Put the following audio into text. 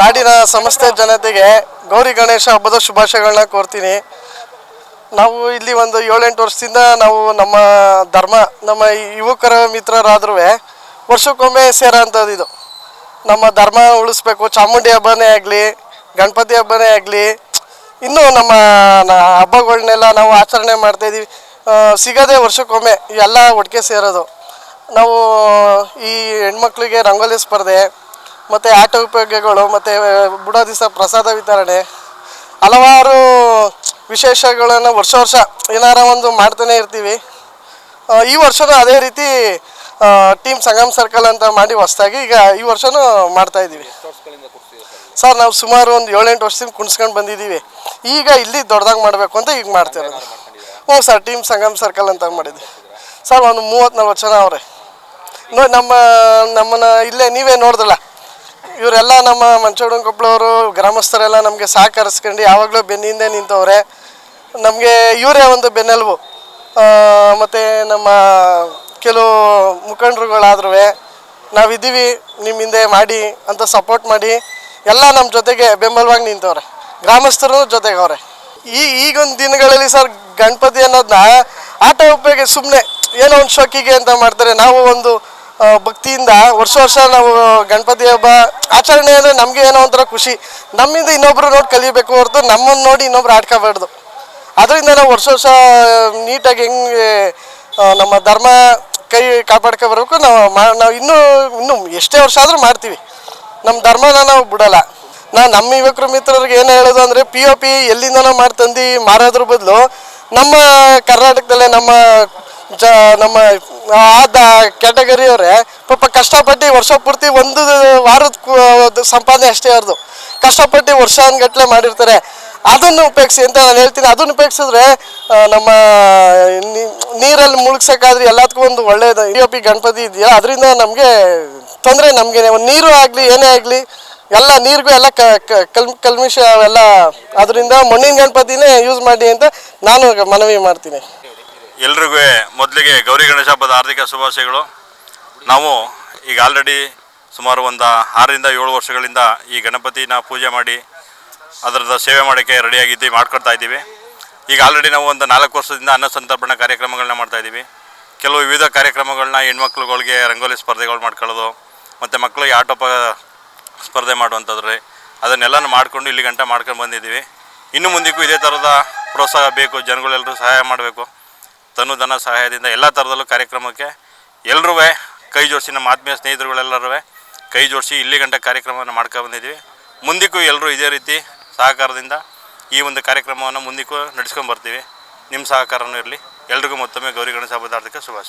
ನಾಡಿನ ಸಮಸ್ತ ಜನತೆಗೆ ಗೌರಿ ಗಣೇಶ ಹಬ್ಬದ ಶುಭಾಶಯಗಳನ್ನ ಕೋರ್ತೀನಿ. ನಾವು ಇಲ್ಲಿ ಒಂದು ಏಳೆಂಟು ವರ್ಷದಿಂದ ನಾವು ನಮ್ಮ ಧರ್ಮ, ನಮ್ಮ ಯುವಕರ ಮಿತ್ರರಾದ್ರೂ ವರ್ಷಕ್ಕೊಮ್ಮೆ ಸೇರೋಂಥದ್ದು ಇದು. ನಮ್ಮ ಧರ್ಮ ಉಳಿಸ್ಬೇಕು, ಚಾಮುಂಡಿ ಹಬ್ಬನೇ ಆಗಲಿ, ಗಣಪತಿ ಹಬ್ಬನೇ ಆಗಲಿ, ಇನ್ನೂ ನಮ್ಮ ಹಬ್ಬಗಳನ್ನೆಲ್ಲ ನಾವು ಆಚರಣೆ ಮಾಡ್ತಾಯಿದ್ದೀವಿ ಸಿಗೋದೇ ವರ್ಷಕ್ಕೊಮ್ಮೆ ಎಲ್ಲ ಒಟ್ಟಿಗೆ ಸೇರೋದು. ನಾವು ಈ ಹೆಣ್ಮಕ್ಳಿಗೆ ರಂಗೋಲಿ ಸ್ಪರ್ಧೆ ಮತ್ತು ಆಟ ಉಪಯೋಗಗಳು ಮತ್ತು ಬುಡ ದಿವಸ ಪ್ರಸಾದ ವಿತರಣೆ, ಹಲವಾರು ವಿಶೇಷಗಳನ್ನು ವರ್ಷ ವರ್ಷ ಏನಾರ ಒಂದು ಮಾಡ್ತಾನೆ ಇರ್ತೀವಿ. ಈ ವರ್ಷನೂ ಅದೇ ರೀತಿ ಟೀಮ್ ಸಂಗಮ್ ಸರ್ಕಲ್ ಅಂತ ಮಾಡಿ ಹೊಸ್ದಾಗಿ ಈಗ ಈ ವರ್ಷನೂ ಮಾಡ್ತಾ ಇದ್ದೀವಿ. ಸರ್, ನಾವು ಸುಮಾರು ಒಂದು ಏಳೆಂಟು ವರ್ಷದಿಂದ ಕುಣಿಸ್ಕೊಂಡು ಬಂದಿದ್ದೀವಿ. ಈಗ ಇಲ್ಲಿ ದೊಡ್ಡದಾಗಿ ಮಾಡಬೇಕು ಅಂತ ಈಗ ಮಾಡ್ತೀವಿ ಹ್ಞೂ ಸರ್ ಟೀಮ್ ಸಂಗಮ್ ಸರ್ಕಲ್ ಅಂತ ಮಾಡಿದ್ವಿ ಸರ್, ಒಂದು ಮೂವತ್ತು ನಲ್ವತ್ತು ಜನ ಅವರೇ. ನೋಡಿ ನಮ್ಮ, ನಮ್ಮನ್ನು ಇಲ್ಲೇ ನೀವೇ ನೋಡಿದ್ರಲ್ಲ ಇವರೆಲ್ಲ ನಮ್ಮ ಮಂಚೋಡನ್ ಕೊಪ್ಪಳವರು ಗ್ರಾಮಸ್ಥರೆಲ್ಲ ನಮಗೆ ಸಹಕರಿಸ್ಕೊಂಡು ಯಾವಾಗಲೂ ಬೆನ್ನಿಂದೆ ನಿಂತವ್ರೆ. ನಮಗೆ ಇವರೇ ಒಂದು ಬೆನ್ನೆಲುಬು. ಮತ್ತು ನಮ್ಮ ಕೆಲವು ಮುಖಂಡರುಗಳಾದ್ರೂ ನಾವಿದ್ದೀವಿ ನಿಮ್ಮ ಹಿಂದೆ ಮಾಡಿ ಅಂತ ಸಪೋರ್ಟ್ ಮಾಡಿ ಎಲ್ಲ ನಮ್ಮ ಜೊತೆಗೆ ಬೆಂಬಲವಾಗಿ ನಿಂತವ್ರೆ. ಗ್ರಾಮಸ್ಥರು ಜೊತೆಗೆ ಅವ್ರೆ ಈ, ಈಗೊಂದು ದಿನಗಳಲ್ಲಿ ಸರ್, ಗಣಪತಿ ಅನ್ನೋದನ್ನ ಆಟ ಉಪಯೋಗ ಸುಮ್ಮನೆ ಏನೋ ಒಂದು ಶೋಕಿಗೆ ಅಂತ ಮಾಡ್ತಾರೆ. ನಾವು ಒಂದು ಭಕ್ತಿಯಿಂದ ವರ್ಷ ವರ್ಷ ನಾವು ಗಣಪತಿ ಹಬ್ಬ ಆಚರಣೆ ಅಂದರೆ ನಮಗೆ ಏನೋ ಒಂಥರ ಖುಷಿ. ನಮ್ಮಿಂದ ಇನ್ನೊಬ್ರು ನೋಡಿ ಕಲಿಬೇಕು ಹೊರತು ನಮ್ಮನ್ನು ನೋಡಿ ಇನ್ನೊಬ್ರು ಆಡ್ಕೋಬಾರ್ದು. ಅದರಿಂದ ನಾವು ವರ್ಷ ವರ್ಷ ನೀಟಾಗಿ ಹೆಂಗೆ ನಮ್ಮ ಧರ್ಮ ಕೈ ಕಾಪಾಡ್ಕೊ ಬರಬೇಕು ನಾವು ಮಾ, ನಾವು ಇನ್ನೂ ಇನ್ನೂ ಎಷ್ಟೇ ವರ್ಷ ಆದರೂ ಮಾಡ್ತೀವಿ. ನಮ್ಮ ಧರ್ಮನ ನಾವು ಬಿಡಲ್ಲ. ನಾವು ನಮ್ಮ ಯುವಕರು ಮಿತ್ರರಿಗೆ ಏನು ಹೇಳೋದು ಅಂದರೆ ಪಿ ಒ ಪಿ ಎಲ್ಲಿಂದನೋ ಮಾಡಿ ತಂದು ಮಾರೋದ್ರ ಬದಲು ನಮ್ಮ ಕರ್ನಾಟಕದಲ್ಲೇ ನಮ್ಮ ಜ, ನಮ್ಮ ಆದ ಕ್ಯಾಟಗರಿ ಅವರೇ, ಪಾಪ ಕಷ್ಟಪಟ್ಟು ವರ್ಷ ಪೂರ್ತಿ ಒಂದು ವಾರದ ಸಂಪಾದನೆ ಅಷ್ಟೇ ಅವ್ರದ್ದು ಕಷ್ಟಪಟ್ಟು ವರ್ಷ ಅನ್ಗಟ್ಲೆ ಮಾಡಿರ್ತಾರೆ. ಅದನ್ನು ಉಪಯೋಗಿಸಿ ಅಂತ ನಾನು ಹೇಳ್ತೀನಿ. ಅದನ್ನು ಉಪಯೋಗಿಸಿದ್ರೆ ನಮ್ಮ ನೀರಲ್ಲಿ ಮುಳುಗ್ಸೋಕ್ಕಾದ್ರೆ ಎಲ್ಲದಕ್ಕೂ ಒಂದು ಒಳ್ಳೆಯದು ಇ, ಪಿ, ಗಣಪತಿ ಇದೆಯಾ? ಅದರಿಂದ ನಮಗೆ ತೊಂದರೆ ನಮಗೆ ಒಂದು ನೀರು ಆಗಲಿ, ಏನೇ ಆಗಲಿ, ಎಲ್ಲ ನೀರಿಗೂ ಎಲ್ಲ ಕಲ್ ಕಲ್ಮಿಷ ಅವೆಲ್ಲ, ಅದರಿಂದ ಮಣ್ಣಿನ ಗಣಪತಿನೇ ಯೂಸ್ ಮಾಡಿ ಅಂತ ನಾನು ಮನವಿ ಮಾಡ್ತೀನಿ. ಎಲ್ರಿಗೂ ಮೊದಲಿಗೆ ಗೌರಿ ಗಣೇಶ ಹಬ್ಬದ ಹಾರ್ದಿಕ ಶುಭಾಶಯಗಳು. ನಾವು ಈಗ ಆಲ್ರೆಡಿ ಸುಮಾರು ಒಂದು ಆರರಿಂದ ಏಳು ವರ್ಷಗಳಿಂದ ಈ ಗಣಪತಿನ ಪೂಜೆ ಮಾಡಿ ಅದರದ ಸೇವೆ ಮಾಡೋಕ್ಕೆ ರೆಡಿಯಾಗಿದ್ದು ಮಾಡ್ಕೊಡ್ತಾ ಇದ್ದೀವಿ. ಈಗ ಆಲ್ರೆಡಿ ನಾವು ಒಂದು ನಾಲ್ಕು ವರ್ಷದಿಂದ ಅನ್ನ ಸಂತರ್ಪಣಾ ಕಾರ್ಯಕ್ರಮಗಳನ್ನ ಮಾಡ್ತಾ ಇದ್ದೀವಿ. ಕೆಲವು ವಿವಿಧ ಕಾರ್ಯಕ್ರಮಗಳನ್ನ ಹೆಣ್ಮಕ್ಳುಗಳಿಗೆ ರಂಗೋಲಿ ಸ್ಪರ್ಧೆಗಳು ಮಾಡ್ಕೊಳ್ಳೋದು, ಮತ್ತು ಮಕ್ಕಳಿಗೆ ಆಟೋಪ ಸ್ಪರ್ಧೆ ಮಾಡುವಂಥದ್ರಿ ಅದನ್ನೆಲ್ಲನೂ ಮಾಡಿಕೊಂಡು ಇಲ್ಲಿ ಗಂಟ ಮಾಡ್ಕೊಂಡು ಬಂದಿದ್ದೀವಿ. ಇನ್ನು ಮುಂದಕ್ಕೂ ಇದೇ ಥರದ ಪ್ರೋತ್ಸಾಹ ಬೇಕು ಜನಗಳೆಲ್ಲರೂ ಸಹಾಯ ಮಾಡಬೇಕು. ತನು ಧನ ಸಹಾಯದಿಂದ ಎಲ್ಲ ಥರದಲ್ಲೂ ಕಾರ್ಯಕ್ರಮಕ್ಕೆ ಎಲ್ಲರೂ ಕೈ ಜೋಡಿಸಿ ನಮ್ಮ ಆತ್ಮೀಯ ಸ್ನೇಹಿತರುಗಳೆಲ್ಲರೂ ಕೈ ಜೋಡಿಸಿ ಇಲ್ಲಿ ಗಂಟ ಕಾರ್ಯಕ್ರಮವನ್ನು ಮಾಡ್ಕೊಂಡು ಬಂದಿದ್ದೀವಿ ಮುಂದಕ್ಕೂ ಎಲ್ಲರೂ ಇದೇ ರೀತಿ ಸಹಕಾರದಿಂದ ಈ ಒಂದು ಕಾರ್ಯಕ್ರಮವನ್ನು ಮುಂದಕ್ಕೂ ನಡೆಸ್ಕೊಂಡು ಬರ್ತೀವಿ. ನಿಮ್ಮ ಸಹಕಾರನೂ ಇರಲಿ. ಎಲ್ರಿಗೂ ಮತ್ತೊಮ್ಮೆ ಗೌರಿ ಗಣೇಶ ಹಬ್ಬದ ಹಾರ್ದಿಕ ಶುಭಾಶಯ.